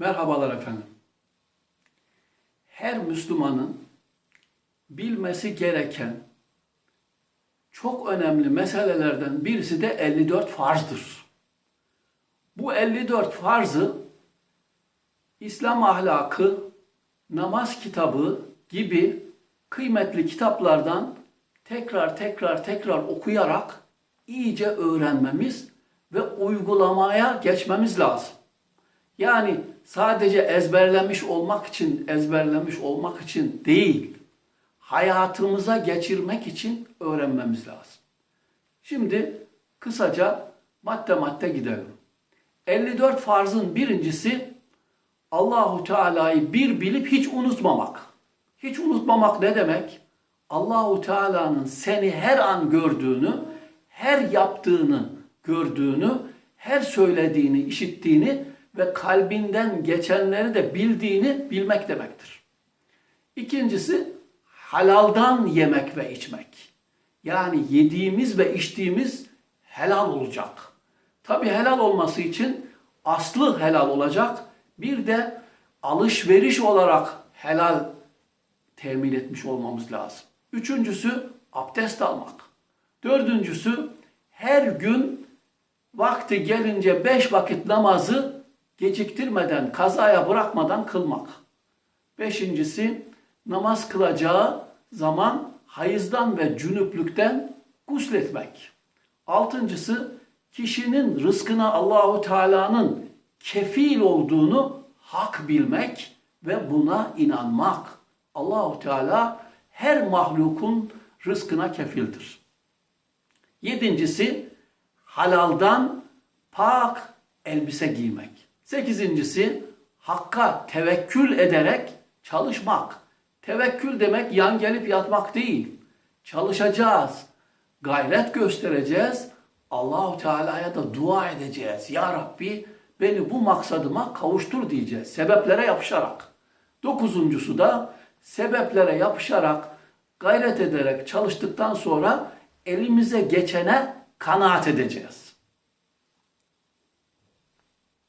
Merhabalar efendim. Her Müslümanın bilmesi gereken çok önemli meselelerden birisi de 54 farzdır. Bu 54 farzı İslam ahlakı, namaz kitabı gibi kıymetli kitaplardan tekrar tekrar tekrar okuyarak iyice öğrenmemiz ve uygulamaya geçmemiz lazım. Yani sadece ezberlemiş olmak için, ezberlemiş olmak için değil, hayatımıza geçirmek için öğrenmemiz lazım. Şimdi kısaca madde madde gidelim. 54 farzın birincisi Allahu Teala'yı bir bilip hiç unutmamak. Hiç unutmamak ne demek? Allahu Teala'nın seni her an gördüğünü, her yaptığını gördüğünü, her söylediğini, işittiğini ve kalbinden geçenleri de bildiğini bilmek demektir. İkincisi halaldan yemek ve içmek. Yani yediğimiz ve içtiğimiz helal olacak. Tabi helal olması için aslı helal olacak. Bir de alışveriş olarak helal temin etmiş olmamız lazım. Üçüncüsü abdest almak. Dördüncüsü her gün vakti gelince beş vakit namazı geciktirmeden, kazaya bırakmadan kılmak. Beşincisi namaz kılacağı zaman hayızdan ve cünüplükten gusletmek. Altıncısı kişinin rızkına Allahu Teala'nın kefil olduğunu hak bilmek ve buna inanmak. Allahu Teala her mahlukun rızkına kefildir. Yedincisi halaldan pak elbise giymek. Sekizincisi hakka tevekkül ederek çalışmak. Tevekkül demek yan gelip yatmak değil. Çalışacağız, gayret göstereceğiz. Allahu Teala'ya da dua edeceğiz. Ya Rabbi beni bu maksadıma kavuştur diyeceğiz. Sebeplere yapışarak. Dokuzuncusu da sebeplere yapışarak, gayret ederek çalıştıktan sonra elimize geçene kanaat edeceğiz.